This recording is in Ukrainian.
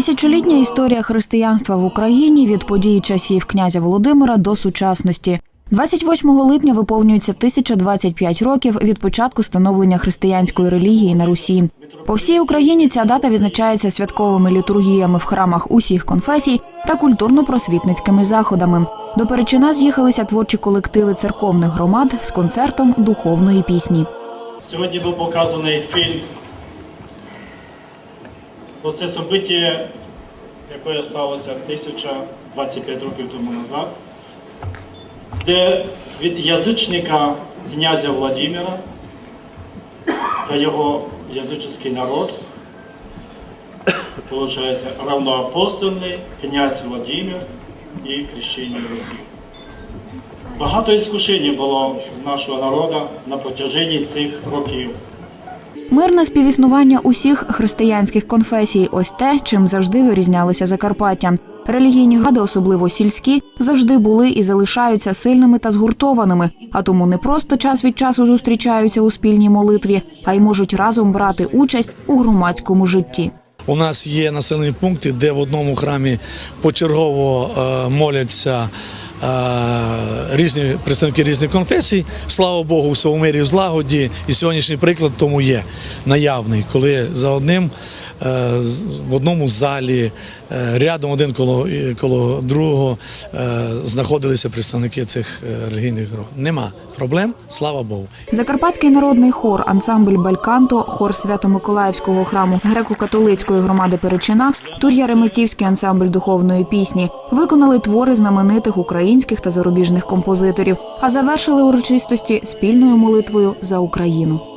Тисячолітня історія християнства в Україні від подій часів князя Володимира до сучасності. 28 липня виповнюється 1025 років від початку становлення християнської релігії на Русі. По всій Україні ця дата відзначається святковими літургіями в храмах усіх конфесій та культурно-просвітницькими заходами. До Перечина з'їхалися творчі колективи церковних громад з концертом духовної пісні. Сьогодні був показаний фільм про це собиття, яке сталося 1025 років тому назад, де від язичника князя Владимира та його язичний народ, виходить, равноапостольний князь Владимир і хрещення Русі. Багато іскушень було нашого народу на протяженні цих років. Мирне співіснування усіх християнських конфесій ось те, чим завжди вирізнялося Закарпаття. Релігійні гради, особливо сільські, завжди були і залишаються сильними та згуртованими, а тому не просто час від часу зустрічаються у спільній молитві, а й можуть разом брати участь у громадському житті. У нас є населені пункти, де в одному храмі почергово е, моляться різні представники різних конфесій. Слава Богу, все у мирі в злагоді. І сьогоднішній приклад тому є наявний, коли за одним в одному залі е, рядом один коло, коло другого е, знаходилися представники цих е, релігійних груп. Нема проблем, слава Богу. Закарпатський народний хор, ансамбль Бельканто, хор Свято-Миколаївського храму греко-католицької громади Перечина, Тур'я-Реметівський ансамбль духовної пісні виконали твори знаменитих українських та зарубіжних композиторів, а завершили урочистості спільною молитвою за Україну.